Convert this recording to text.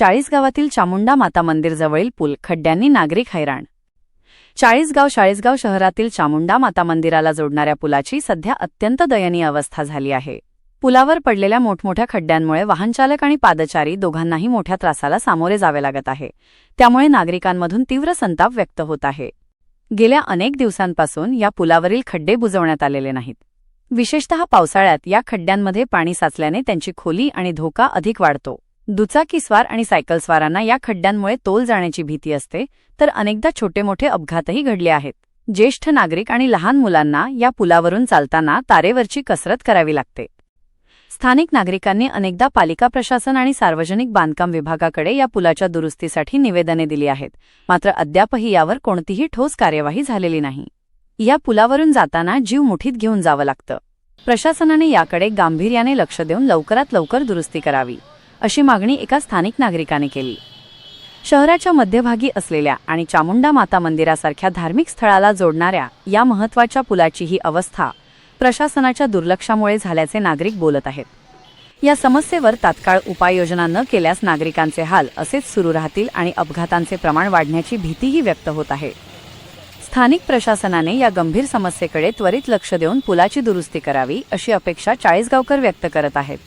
चाळीसगावातील चामुंडा माता मंदिरजवळील पूल खड्ड्यांनी नागरिक हैराण. चाळीसगाव चाळीसगाव शहरातील चामुंडा माता मंदिराला जोडणाऱ्या पुलाची सध्या अत्यंत दयनीय अवस्था झाली आहे. पुलावर पडलेल्या मोठमोठ्या खड्ड्यांमुळे वाहनचालक आणि पादचारी दोघांनाही मोठ्या त्रासाला सामोरे जावे लागत आहे. त्यामुळे नागरिकांमधून तीव्र संताप व्यक्त होत आहे. गेल्या अनेक दिवसांपासून या पुलावरील खड्डे बुजवण्यात आलेले नाहीत. विशेषतः पावसाळ्यात या खड्ड्यांमध्ये पाणी साचल्याने त्यांची खोली आणि धोका अधिक वाढतो. दुचाकीस्वार आणि सायकलस्वारांना या खड्ड्यांमुळे तोल जाण्याची भीती असते तर अनेकदा छोटे मोठे अपघातही घडले आहेत. ज्येष्ठ नागरिक आणि लहान मुलांना या पुलावरून चालताना तारेवरची कसरत करावी लागते. स्थानिक नागरिकांनी अनेकदा पालिका प्रशासन आणि सार्वजनिक बांधकाम विभागाकडे या पुलाच्या दुरुस्तीसाठी निवेदने दिली आहेत मात्र अद्यापही यावर कोणतीही ठोस कार्यवाही झालेली नाही. या पुलावरून जाताना जीव मुठीत घेऊन जावं लागतं. प्रशासनाने याकडे गांभीर्याने लक्ष देऊन लवकरात लवकर दुरुस्ती करावी. अशी मागणी एका स्थानिक नागरिकाने केली. शहराच्या मध्यभागी असलेल्या आणि चामुंडा माता मंदिरासारख्या धार्मिक स्थळाला जोडणाऱ्या या महत्त्वाच्या पुलाची ही अवस्था प्रशासनाच्या दुर्लक्षामुळे झाल्याचे नागरिक बोलत आहेत. या समस्येवर तात्काळ उपाययोजना न केल्यास नागरिकांचे हाल असेच सुरू राहतील आणि अपघातांचे प्रमाण वाढण्याची भीतीही व्यक्त होत आहे. स्थानिक प्रशासनाने या गंभीर समस्येकडे त्वरित लक्ष देऊन पुलाची दुरुस्ती करावी अशी अपेक्षा चाळीसगावकर व्यक्त करत आहेत.